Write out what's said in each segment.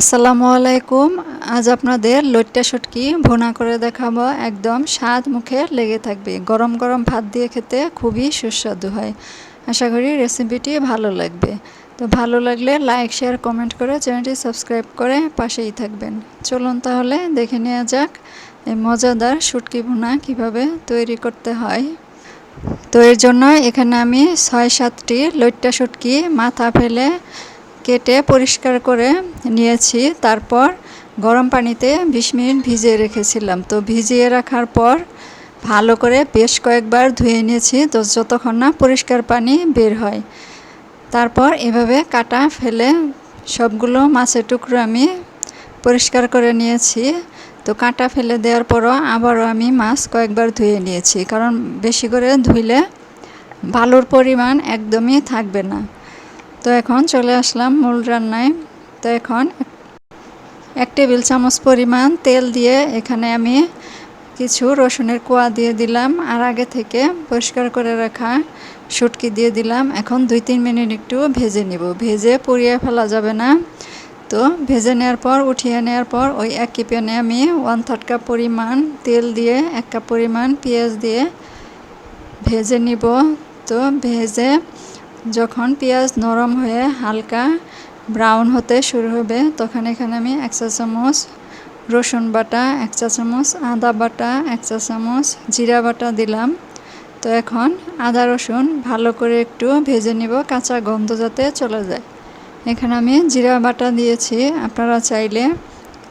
আসসালামু আলাইকুম। আজ আপনাদের লইট্টা শুটকি ভুনা করে দেখাবো। একদম স্বাদ মুখে লেগে থাকবে। গরম গরম ভাত দিয়ে খেতে খুবই সুস্বাদু হয়। আশা করি রেসিপিটি ভালো লাগবে। তো ভালো লাগলে লাইক, শেয়ার, কমেন্ট করে চ্যানেলটি সাবস্ক্রাইব করে পাশেই থাকবেন। চলুন তাহলে দেখে নেওয়া যাক এই মজাদার শুটকি ভুনা কীভাবে তৈরি করতে হয়। তো এর জন্য এখানে আমি ছয় সাতটি লইট্টা শুটকি মাথা ফেলে কেটে পরিষ্কার করে নিয়েছি। তারপর গরম পানিতে বিশ মিনিট ভিজিয়ে রেখেছিলাম। তো ভিজিয়ে রাখার পর ভালো করে বেশ কয়েকবার ধুয়ে নিয়েছি। তো যতক্ষণ না পরিষ্কার পানি বের হয়। তারপর এভাবে কাটা ফেলে সবগুলো মাছের টুকরো আমি পরিষ্কার করে নিয়েছি। তো কাঁটা ফেলে দেওয়ার পরও আবারও আমি মাছ কয়েকবার ধুয়ে নিয়েছি। কারণ বেশি করে ধুইলে ভালোর পরিমাণ একদমই থাকবে না। তো এখন চলে আসলাম মূল রান্নায়। তো এখন এক টেবিল চামচ পরিমাণ তেল দিয়ে এখানে আমি কিছু রসুনের কোয়া দিয়ে দিলাম আর আগে থেকে পরিষ্কার করে রাখা শুটকি দিয়ে দিলাম। এখন দুই তিন মিনিট একটু ভেজে নিব। ভেজে পুড়িয়ে ফেলা যাবে না। তো ভেজে নেওয়ার পর, উঠিয়ে নেওয়ার পর ওই একই প্যানে আমি ওয়ান থার্ড কাপ পরিমাণ তেল দিয়ে এক কাপ পরিমাণ পেঁয়াজ দিয়ে ভেজে নিব। তো ভেজে যখন পেঁয়াজ নরম হয়ে হালকা ব্রাউন হতে শুরু হবে, তখন এখানে আমি এক চা চামচ রসুন বাটা, এক চা চামচ আদা বাটা, এক চা চামচ জিরা বাটা দিলাম। তো এখন আদা রসুন ভালো করে একটু ভেজে নিব, কাঁচা গন্ধ যাতে চলে যায়। এখানে আমি জিরা বাটা দিয়েছি, আপনারা চাইলে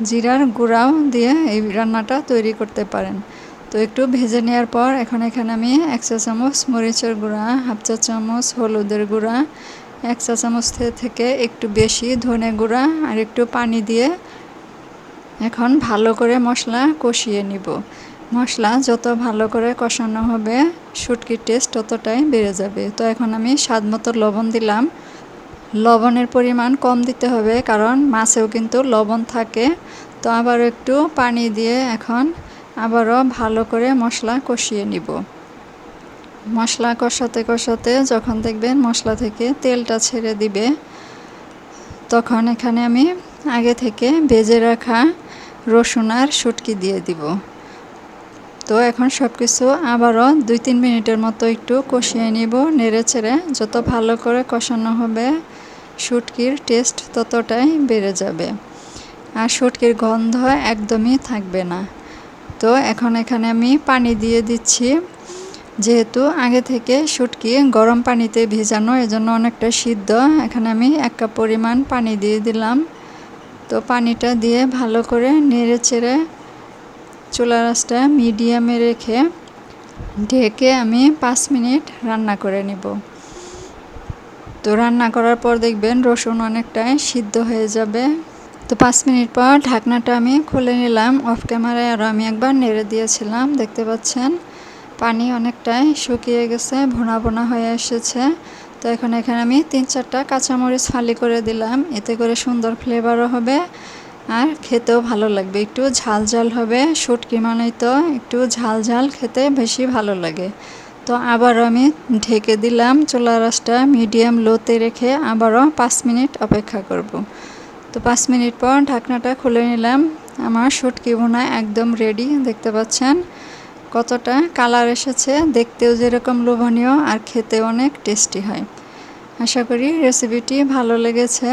জিরার গুঁড়াও দিয়ে এই রান্নাটা তৈরি করতে পারেন। তো একটু ভেজে নেওয়ার পর এখন এখানে আমি এক চা চামচ মরিচের গুঁড়া, হাফ চা চামচ হলুদের গুঁড়া, এক চা চামচ থেকে একটু বেশি ধনে গুঁড়া আর একটু পানি দিয়ে এখন ভালো করে মশলা কষিয়ে নিব। মশলা যত ভালো করে কষানো হবে, শুটকির টেস্ট ততটাই বেড়ে যাবে। তো এখন আমি স্বাদ মতো লবণ দিলাম। লবণের পরিমাণ কম দিতে হবে কারণ মাছেও কিন্তু লবণ থাকে। তো আবার একটু পানি দিয়ে এখন আবারও ভালো করে মশলা কষিয়ে নিব। মশলা কষাতে কষাতে যখন দেখবেন মশলা থেকে তেলটা ছেড়ে দিবে, তখন এখানে আমি আগে থেকে ভেজে রাখা রসুন আর শুটকি দিয়ে দিব। তো এখন সব কিছু আবারও দুই তিন মিনিটের মতো একটু কষিয়ে নিব, নেড়ে ছেড়ে যত ভালো করে কষানো হবে, শুটকির টেস্ট ততটাই বেড়ে যাবে। আর শুটকির গন্ধ একদমই থাকবে না। তো এখন এখানে আমি পানি দিয়ে দিচ্ছি। যেহেতু আগে থেকে শুটকি গরম পানিতে ভেজানো, এজন্য অনেকটা সিদ্ধ। এখানে আমি এক কাপ পরিমাণ পানি দিয়ে দিলাম। তো পানিটা দিয়ে ভালো করে নেড়ে চেড়ে চুলা রাসটা মিডিয়ামে রেখে ঢেকে আমি পাঁচ মিনিট রান্না করে নিব। তো রান্না করার পর দেখবেন রসুন অনেকটাই সিদ্ধ হয়ে যাবে। তো পাঁচ মিনিট পর ঢাকনাটা আমি খুলে নিলাম অফ ক্যামেরায় আরও আমি একবার নেড়ে দিয়েছিলাম, দেখতে পাচ্ছেন? পানি অনেকটাই শুকিয়ে গেছে, ভোনা ভোনা হয়ে এসেছে। তো এখন এখানে আমি তিন চারটা কাঁচামরিচ ফালি করে দিলাম, এতে করে সুন্দর ফ্লেভারও হবে আর খেতেও ভালো লাগবে। একটু ঝাল ঝাল হবে, শুটকি মানেই তো একটু ঝাল ঝাল খেতে বেশি ভালো লাগে। তো আবারও আমি ঢেকে দিলাম চোলা রাসটা মিডিয়াম লোতে রেখে আবারও পাঁচ মিনিট অপেক্ষা করব। তো পাঁচ মিনিট পর ঢাকনাটা খুলে নিলাম। আমার শুটকি ভুনা একদম রেডি দেখতে পাচ্ছেন? কতটা কালার এসেছে, দেখতেও যেরকম লোভনীয় আর খেতে অনেক টেস্টি হয়। আশা করি রেসিপিটি ভালো লেগেছে।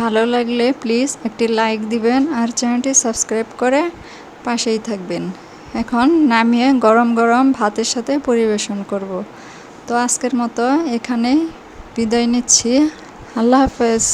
ভালো লাগলে প্লিজ একটি লাইক দিবেন আর চ্যানেলটি সাবস্ক্রাইব করে পাশেই থাকবেন। এখন নামিয়ে গরম গরম ভাতের সাথে পরিবেশন করব। তো আজকের মতো এখানেই বিদায় নিচ্ছি। আল্লাহ হাফেজ।